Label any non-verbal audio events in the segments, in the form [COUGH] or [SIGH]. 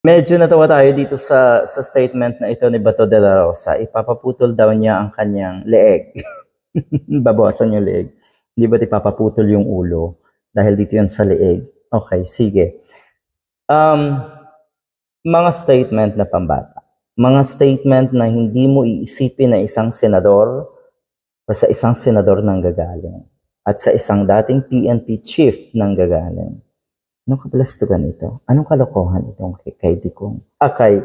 Medyo natawa tayo dito sa sa statement na ito ni Bato de la Rosa. Ipapaputol daw niya ang kanyang leeg. [LAUGHS] Babawasan yung leeg. Hindi ba't ipapaputol yung ulo? Dahil dito yan sa leeg. Okay, sige. Um, mga statement na pambata. Mga statement na hindi mo iisipin na isang senador o sa isang senador nang gagaling. At sa isang dating PNP chief nang gagaling. Anong kabalastugan ito? Anong kalokohan itong kay, kay Dikong? Ah, kay,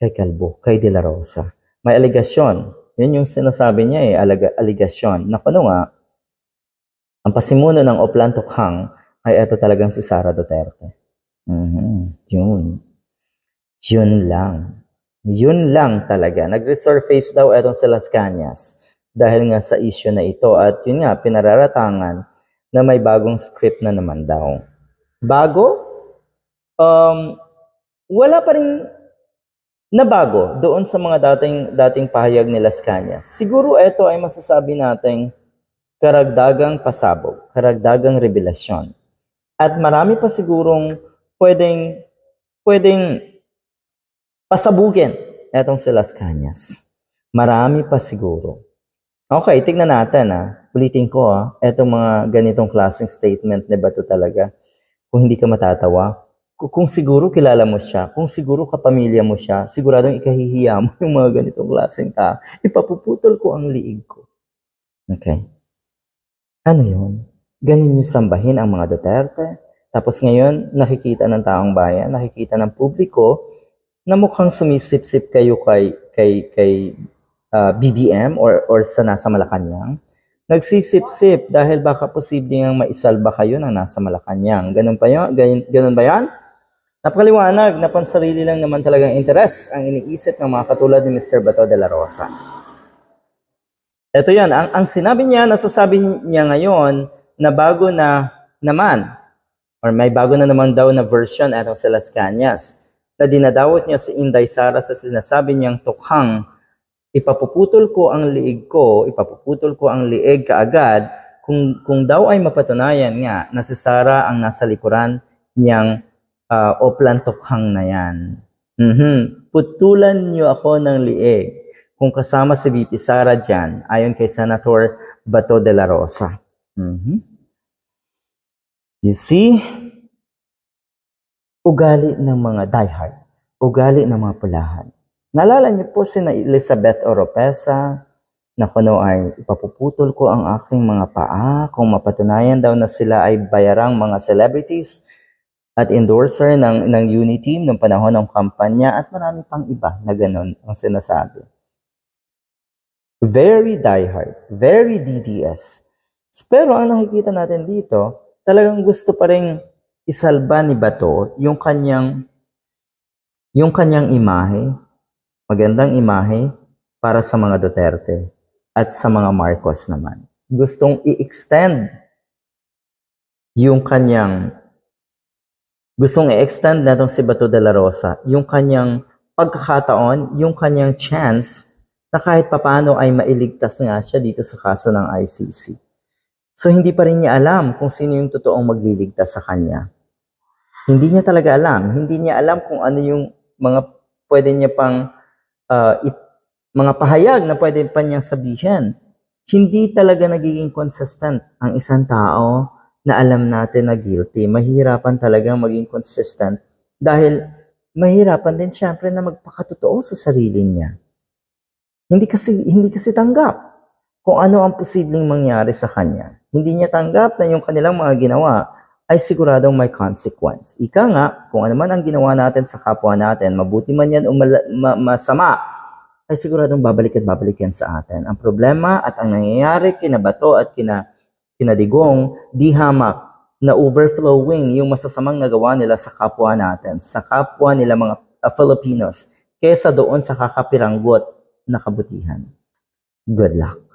kay Kalbo, kay De La Rosa. May aligasyon. Yun yung sinasabi niya eh, alaga, aligasyon. Na ano nga, ang pasimuno ng Oplan Tukhang ay ito talagang si Sara Duterte. Mhm, Yun. Yun lang. Yun lang talaga. Nag-resurface daw itong si Las Cañas dahil nga sa issue na ito at yun nga, pinararatangan na may bagong script na naman daw bago, um, wala pa rin nabago doon sa mga dating, dating pahayag ni Las Cañas. Siguro ito ay masasabi nating karagdagang pasabog, karagdagang revelasyon. At marami pa sigurong pwedeng, pwedeng pasabugin etong si Las Cañas. Marami pa siguro. Okay, tignan natin ah. Ulitin ko ah. Etong mga ganitong klaseng statement na ba ito talaga? Kung hindi ka matatawa, kung, siguro kilala mo siya, kung siguro kapamilya mo siya, siguradong ikahihiya mo yung mga ganitong klaseng ta. Ipapuputol ko ang liig ko. Okay? Ano yun? Ganun yung sambahin ang mga Duterte. Tapos ngayon, nakikita ng taong bayan, nakikita ng publiko na mukhang sumisip-sip kayo kay, kay, kay ah, BBM or, or sa nasa Malacanang nagsisip-sip dahil baka posible nga maisalba kayo ng nasa Malacanang. Ganun, pa yun? Ganun, ganun ba yan? Napakaliwanag na pansarili lang naman talagang interes ang iniisip ng mga katulad ni Mr. Bato de la Rosa. Ito yan, ang, ang sinabi niya, nasasabi niya ngayon na bago na naman, or may bago na naman daw na version atong sa Las Cañas, na dinadawat niya si Inday Sara sa sinasabi niyang tukhang ipapuputol ko ang liig ko, ipapuputol ko ang liig kaagad kung, kung daw ay mapatunayan nga na si Sarah ang nasa likuran niyang uh, oplantokhang na yan. Mhm. Putulan niyo ako ng liig kung kasama si VP Sara dyan, ayon kay Senator Bato de la Rosa. Mhm. You see, ugali ng mga diehard, ugali ng mga pulahan. Naalala niyo po si na Elizabeth Oropesa na kuno ay ipapuputol ko ang aking mga paa kung mapatunayan daw na sila ay bayarang mga celebrities at endorser ng, ng Unity noong panahon ng kampanya at marami pang iba na ganun ang sinasabi. Very diehard, very DDS. Pero ang nakikita natin dito, talagang gusto pa rin isalba ni Bato yung kanyang yung kanyang imahe magandang imahe para sa mga Duterte at sa mga Marcos naman. Gustong i-extend yung kanyang gustong i-extend na si Bato de la Rosa, yung kanyang pagkakataon, yung kanyang chance na kahit papano ay mailigtas nga siya dito sa kaso ng ICC. So hindi pa rin niya alam kung sino yung totoong magliligtas sa kanya. Hindi niya talaga alam. Hindi niya alam kung ano yung mga pwede niya pang uh, ip- mga pahayag na pwede pa niyang sabihin. Hindi talaga nagiging consistent ang isang tao na alam natin na guilty. Mahirapan talaga maging consistent dahil mahirapan din siyempre na magpakatotoo sa sarili niya. Hindi kasi hindi kasi tanggap kung ano ang posibleng mangyari sa kanya. Hindi niya tanggap na yung kanilang mga ginawa ay siguradong may consequence. Ika nga, kung ano man ang ginawa natin sa kapwa natin, mabuti man yan o mal- ma- masama, ay siguradong babalik at babalik yan sa atin. Ang problema at ang nangyayari kina Bato at kina, kina Digong, di hamak na overflowing yung masasamang nagawa nila sa kapwa natin, sa kapwa nila mga uh, Filipinos, kesa doon sa kakapiranggot na kabutihan. Good luck.